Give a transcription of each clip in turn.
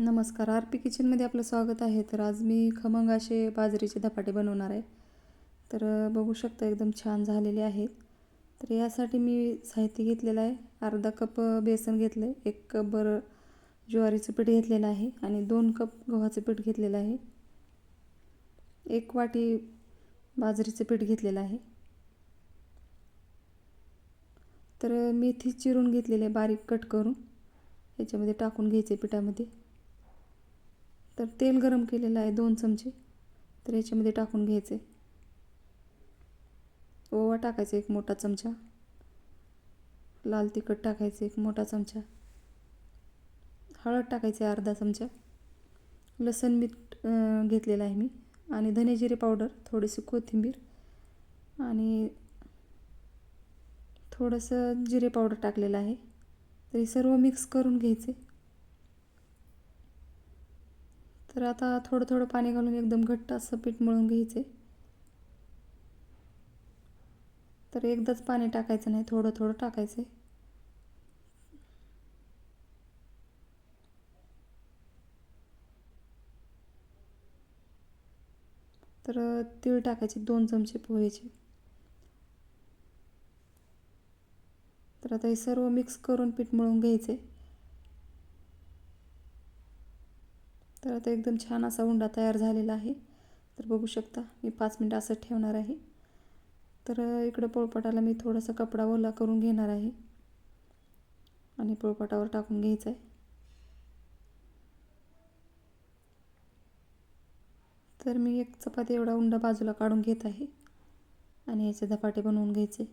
नमस्कार. R P किचनमध्ये आपलं स्वागत आहे. तर आज मी खमंग असे बाजरीचे धपाटे बनवणार आहे. तर बघू शकता एकदम छान झालेले आहेत तर यासाठी मी साहित्य घेतलेलं आहे. अर्धा कप बेसन घेतलं आहे. एक कप बरं ज्वारीचं पीठ घेतलेलं आहे आणि दोन कप गव्हाचं पीठ घेतलेलं आहे. एक वाटी बाजरीचं पीठ घेतलेलं आहे. तर मेथी चिरून घेतलेले आहे. बारीक कट करून. याच्यामध्ये टाकून घ्यायचे पिठामध्ये. तर तेल गरम केलेलं आहे दोन चमचे. तर याच्यामध्ये टाकून घ्यायचे. ओवा टाकायचा एक मोठा चमचा. लाल तिखट टाकायचं एक मोठा चमचा. हळद टाकायचे अर्धा चमचा. लसण मीठ घेतलेलं आहे मी. आणि धने जिरे पावडर थोडीशी कोथिंबीर. आणि थोडंसं जिरे पावडर टाकलेलं आहे. तर हे सर्व मिक्स करून घ्यायचे. तर आता थोडं थोडं पाणी घालून एकदम घट्ट असं पीठ मळून घ्यायचे. तर एकदाच पाणी टाकायचं नाही थोडं थोडं टाकायचं. तर तीळ टाकायचे दोन चमचे पोह्याचे. तर आता हे सर्व मिक्स करून पीठ मळून घ्यायचे. तर आता एकदम छान असा उंडा तयार झालेला आहे. तर बघू शकता मी पाच मिनटं असं ठेवणार आहे. तर इकडं पोळपाटाला मी थोडासा कपडा ओला करून घेणार आहे. आणि पोळपाटावर टाकून घ्यायचं आहे तर मी एक चपाती एवढा उंडा बाजूला काढून घेत आहे. आणि याचे धपाटे बनवून घ्यायचे.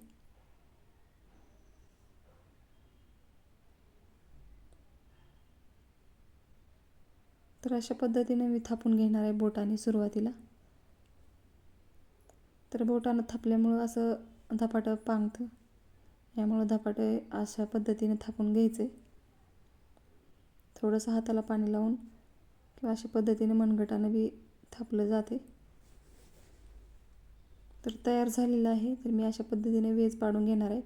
तर अशा पद्धतीने मी थापून घेणार आहे बोटाने सुरुवातीला. तर बोटानं थापल्यामुळं असं धपाटं पांगतं. यामुळं धपाटे अशा पद्धतीने थापून घ्यायचे. थोडंसं हाताला पाणी लावून किंवा अशा पद्धतीने मनगटानं बी थापलं जाते. तर तयार झालेलं आहे तर मी अशा पद्धतीने वेज पाडून घेणार आहे.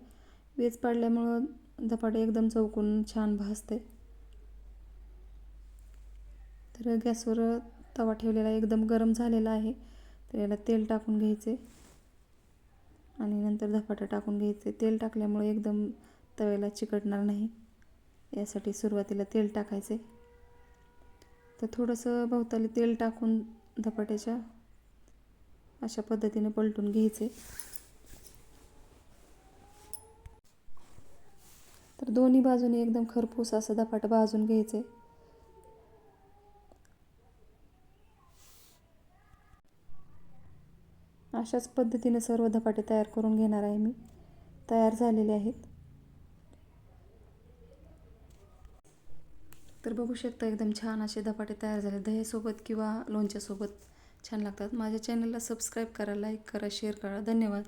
वेज पाडल्यामुळं धपाटे एकदम चौकून छान भासते तर गॅसवर तवा ठेवलेला एकदम गरम झालेला आहे. तर याला तेल टाकून घ्यायचे. आणि नंतर धपाटा टाकून घ्यायचे. तेल टाकल्यामुळे एकदम तव्याला चिकटणार नाही. यासाठी सुरुवातीला तेल टाकायचे. तर थोडंसं भोवताली तेल टाकून धपाट्याच्या अशा पद्धतीने पलटून घ्यायचे. तर दोन्ही बाजूने एकदम खरपूस असं धपाटं भाजून घ्यायचे. अशाच पद्धतीने सर्व धपाटे तयार करून घेणार आहे मी. तयार झालेले आहेत. तर बघू शकता एकदम छान असे धपाटे तयार झाले. दह्यासोबत किंवा लोणच्यासोबत छान लागतात. माझ्या चॅनलला सबस्क्राईब करा लाईक करा शेअर करा. धन्यवाद.